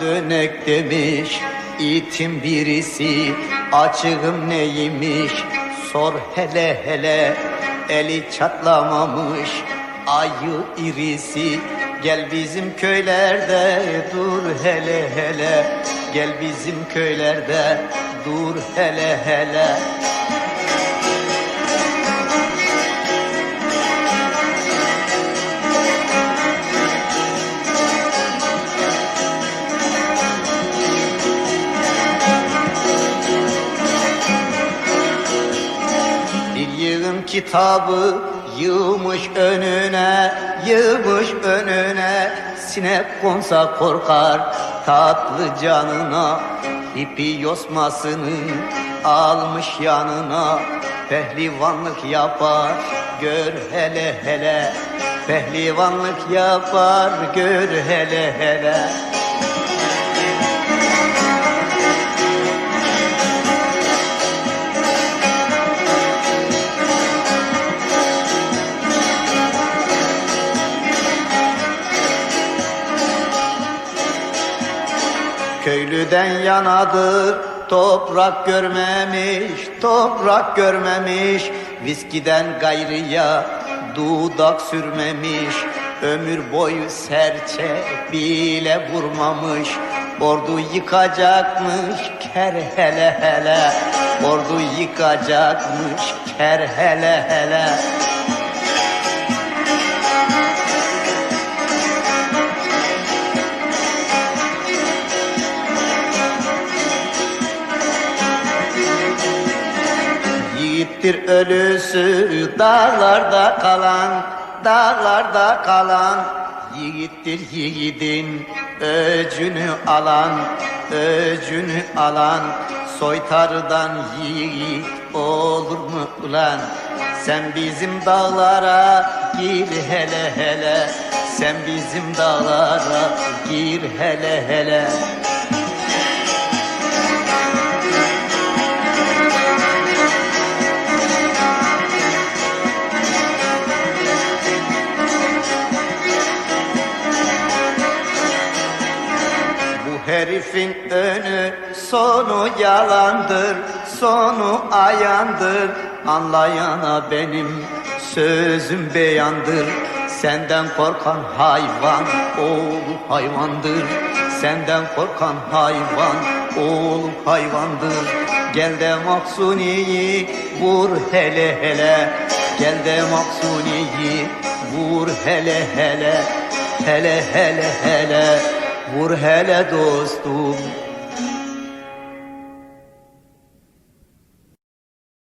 Dönek demiş itim birisi Açığım neymiş? Sor hele hele Eli çatlamamış ayı irisi. Gel bizim köylerde dur hele hele Gel bizim köylerde dur hele hele kitabı yığmış önüne, yığmış önüne. Sinek konsa korkar tatlı canına. İpi yosmasını almış yanına. Pehlivanlık yapar gör hele hele. Pehlivanlık yapar gör hele hele. Köylüden yanadır toprak görmemiş, toprak görmemiş. Viskiden gayrıya dudak sürmemiş. Ömür boyu serçe bile vurmamış. Ordu yıkacakmış ker hele hele. Ordu yıkacakmış ker hele hele. Yiğittir ölüsü dağlarda kalan, dağlarda kalan. Yiğittir yiğidin öcünü alan, öcünü alan. Soytarıdan yiğit olur mu ulan? Sen bizim dağlara gir hele hele. Sen bizim dağlara gir hele hele. Herifin önü sonu yalandır, sonu ayandır. Anlayana benim sözüm beyandır. Senden korkan hayvan oğlu hayvandır. Senden korkan hayvan oğlu hayvandır. Gel de Maksuni'yi vur hele hele. Gel de Maksuni'yi vur hele hele. Hele hele hele. Vur hele dostum